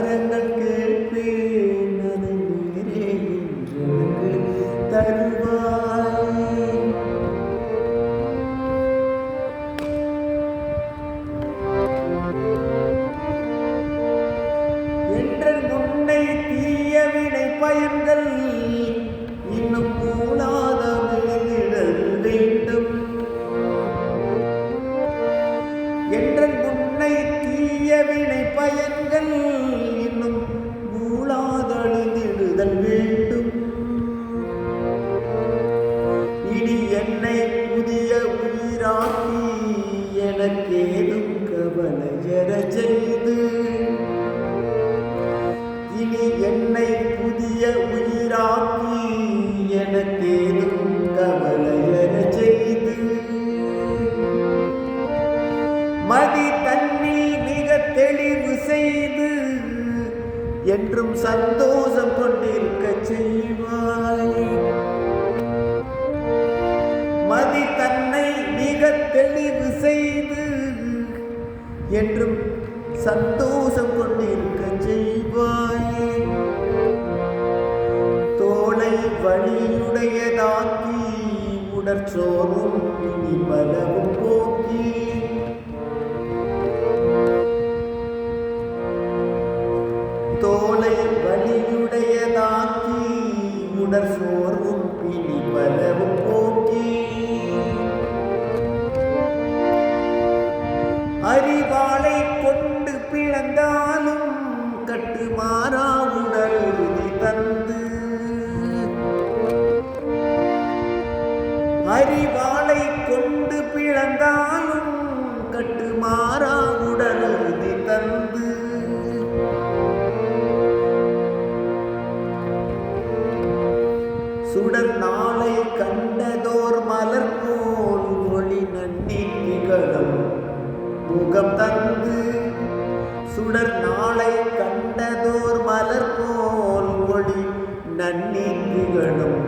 காரணங்கள் கேட்பேன் அதை நீரே எனக்கு தருவாய். என்று முன்னை தீய வினை பயன்கள் இன்னும் கூடாத விழுதிடல் என்ற முன்னை தீய வினை பயன்கள் ஏதும் கவலையற செய்து இனி என்னை புதிய உயிராக்கி எனக்கேதும் கவலையற செய்து மதி தன்னில் மிக தெளிவு செய்து என்றும் சந்தோஷம் கொண்டிருக்க செய்வாய். மதி தன்னை மிக தெளிவு செய்து என்றும் சந்தோஷம் கொண்டு இருக்க செய்வாயே. தோலை வழியுடையதாக்கி உடற்சோறும் இனி பலவும் போக்கி. தோலை வழியுடையதாக்கி உடற்சோறும் பிணி பலவும் அறிவாளை கொண்டு பிழந்தாலும் கட்டுமாறா உடல் உறுதி தந்து. சுடர் நாளை கண்டதோர் மலர் போல் ஒளி நன்னி நிகழும் முகம் தந்து. சுடர் நாளை கண்டதோர் மலர் போல் ஒளி நன்னி நிகழும்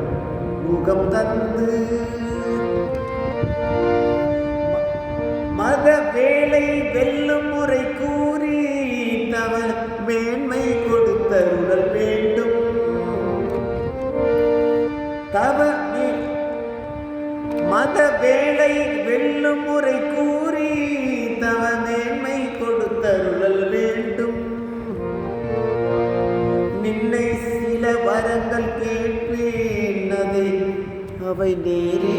முகம் தந்து. வெல்லும் முறை கூறி தவர் மேன்மை கொடுத்தருடல் வேண்டும். தவ மத வேலை வெல்லும் முறை கூறி தவ மேன்மை கொடுத்தருளல் வேண்டும். நின்னை சில வரங்கள் கேட்பேன் அதை அவை நேரே